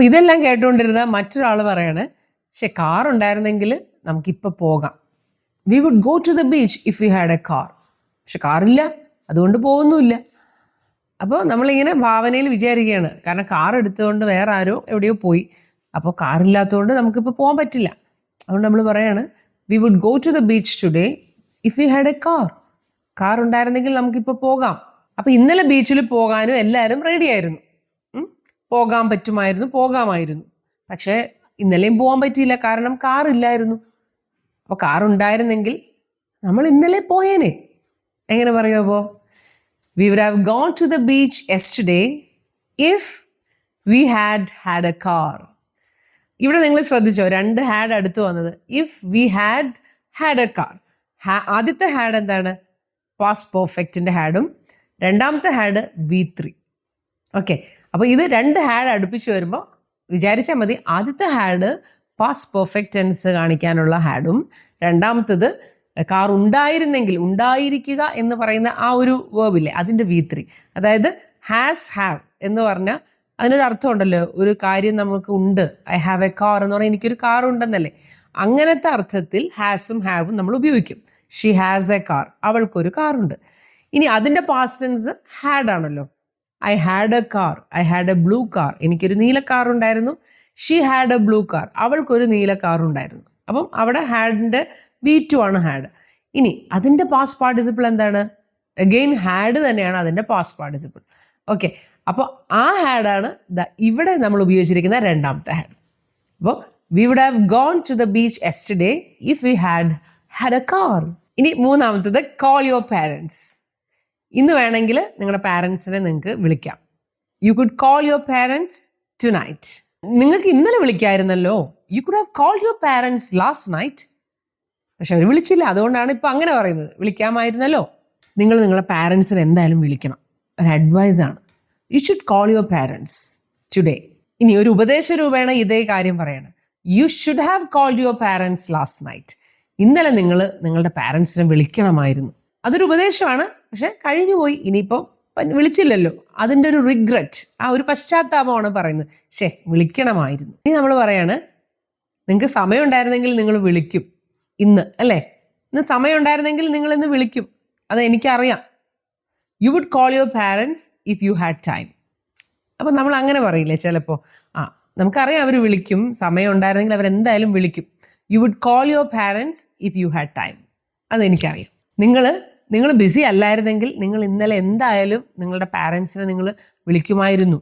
അപ്പോൾ ഇതെല്ലാം കേട്ടുകൊണ്ടിരുന്ന മറ്റൊരാൾ പറയാണ് പക്ഷെ കാർ ഉണ്ടായിരുന്നെങ്കിൽ നമുക്കിപ്പോൾ പോകാം. We would go to the beach if you had a car പക്ഷെ കാറില്ല അതുകൊണ്ട് പോകുന്നുമില്ല. അപ്പോൾ നമ്മളിങ്ങനെ ഭാവനയിൽ വിചാരിക്കുകയാണ്. കാരണം കാർ എടുത്തുകൊണ്ട് വേറെ ആരോ എവിടെയോ പോയി. അപ്പോൾ കാറില്ലാത്തതുകൊണ്ട് നമുക്കിപ്പോൾ പോകാൻ പറ്റില്ല. അതുകൊണ്ട് നമ്മൾ പറയാണ് we would go to the beach today if you had a car car ഉണ്ടായിരുന്നെങ്കിൽ നമുക്കിപ്പോൾ പോകാം. അപ്പോൾ ഇന്നലെ ബീച്ചിൽ പോകാനും എല്ലാവരും റെഡി ആയിരുന്നു. ഉം. പോകാൻ പറ്റുമായിരുന്നു പോകാമായിരുന്നു. പക്ഷേ ഇന്നലെയും പോകാൻ പറ്റിയില്ല. കാരണം കാർ ഇല്ലായിരുന്നു. അപ്പോൾ കാർ ഉണ്ടായിരുന്നെങ്കിൽ നമ്മൾ ഇന്നലെ പോയേനെ. എങ്ങനെ പറയുമോ we would have gone to the beach yesterday if we had had a car ഇവിടെ നിങ്ങൾ ശ്രദ്ധിച്ചോ രണ്ട് ഹാഡ് അടുത്ത് വന്നത്. If we had had a car ആദ്യത്തെ ഹാഡ് എന്താണ്? പാസ് പെർഫെക്റ്റിന്റെ ഹാഡും രണ്ടാമത്തെ ഹാഡ് വി ത്രീ ഓക്കെ അപ്പോൾ ഇത് രണ്ട് ഹാഡ് അടുപ്പിച്ച് വരുമ്പോൾ വിചാരിച്ചാൽ മതി ആദ്യത്തെ ഹാഡ് പാസ് പെർഫെക്റ്റ് ടെൻസ് കാണിക്കാനുള്ള ഹാഡും രണ്ടാമത്തത് കാർ ഉണ്ടായിരുന്നെങ്കിൽ ഉണ്ടായിരിക്കുക എന്ന് പറയുന്ന ആ ഒരു വേർബില്ലേ അതിന്റെ വി ത്രീ അതായത് ഹാസ് ഹാവ് എന്ന് പറഞ്ഞാൽ അതിനൊരു അർത്ഥമുണ്ടല്ലോ ഒരു കാര്യം നമുക്ക് ഉണ്ട് ഐ ഹാവ് എ കാർ എന്ന് പറഞ്ഞാൽ എനിക്കൊരു കാർ ഉണ്ടെന്നല്ലേ. അങ്ങനത്തെ അർത്ഥത്തിൽ ഹാസും ഹാവും നമ്മൾ ഉപയോഗിക്കും. ഷീ ഹാസ് എ കാർ അവൾക്കൊരു കാർ ഉണ്ട്. ഇനി അതിന്റെ പാസ്റ്റൻസ് ഹാഡ് ആണല്ലോ. I had a car I had a blue car എനിക്കൊരു നീല കാർ ഉണ്ടായിരുന്നു. She had a blue car അവൾക്കൊരു നീല കാർ ഉണ്ടായിരുന്നു. അപ്പം അവിടെ ഹാഡിന്റെ വി ടു ആണ് ഹാഡ് ഇനി അതിന്റെ പാസ് പാർട്ടിസിപ്പിൾ എന്താണ്? അഗെയിൻ ഹാഡ് തന്നെയാണ് അതിന്റെ പാസ് പാർട്ടിസിപ്പിൾ ഓക്കെ അപ്പോൾ ആ ഹാഡാണ് ദ ഇവിടെ നമ്മൾ ഉപയോഗിച്ചിരിക്കുന്ന രണ്ടാമത്തെ ഹാഡ് അപ്പോൾ we would have gone to the beach yesterday if we had had a car ഇനി മൂന്നാമത്തത് കോൾ യുവർ പാരൻസ് ഇന്ന് വേണമെങ്കിൽ നിങ്ങളുടെ പാരൻസിനെ നിങ്ങൾക്ക് വിളിക്കാം. You could call your parents tonight നിങ്ങൾക്ക് ഇന്നലെ വിളിക്കായിരുന്നല്ലോ. You could have call your parents last night പക്ഷെ അവർ വിളിച്ചില്ല. അതുകൊണ്ടാണ് ഇപ്പം അങ്ങനെ പറയുന്നത്. വിളിക്കാമായിരുന്നല്ലോ. നിങ്ങൾ നിങ്ങളുടെ പാരൻസിനെ എന്തായാലും വിളിക്കണം. ഒരു അഡ്വൈസ് ആണ്. You should call your parents today ഇനി ഒരു ഉപദേശ രൂപേണ ഇതേ കാര്യം പറയണം. You should have called your parents last night ഇന്നലെ നിങ്ങൾ നിങ്ങളുടെ പാരൻസിനെ വിളിക്കണമായിരുന്നു. അതൊരു ഉപദേശമാണ്. പക്ഷെ കഴിഞ്ഞുപോയി. പോയി ഇനിയിപ്പം വിളിച്ചില്ലല്ലോ. അതിന്റെ ഒരു റിഗ്രറ്റ് ആ ഒരു പശ്ചാത്താപമാണ് പറയുന്നത്. ഷേ വിളിക്കണമായിരുന്നു. ഇനി നമ്മൾ പറയാണ് നിങ്ങൾക്ക് സമയം ഉണ്ടായിരുന്നെങ്കിൽ നിങ്ങൾ വിളിക്കും. ഇന്ന് അല്ലേ? ഇന്ന് സമയം ഉണ്ടായിരുന്നെങ്കിൽ നിങ്ങൾ ഇന്ന് വിളിക്കും. അത് എനിക്കറിയാം. You would call your parents if you had time അപ്പം നമ്മൾ അങ്ങനെ പറയില്ലേ ചിലപ്പോൾ. ആ നമുക്കറിയാം അവർ വിളിക്കും. സമയം ഉണ്ടായിരുന്നെങ്കിൽ അവർ എന്തായാലും വിളിക്കും. You would call your parents if you had time അതെനിക്കറിയാം. നിങ്ങൾ നിങ്ങൾ ബിസി അല്ലായിരുന്നെങ്കിൽ നിങ്ങൾ ഇന്നലെ എന്തായാലും നിങ്ങളുടെ പാരൻസിനെ നിങ്ങൾ വിളിക്കുമായിരുന്നു.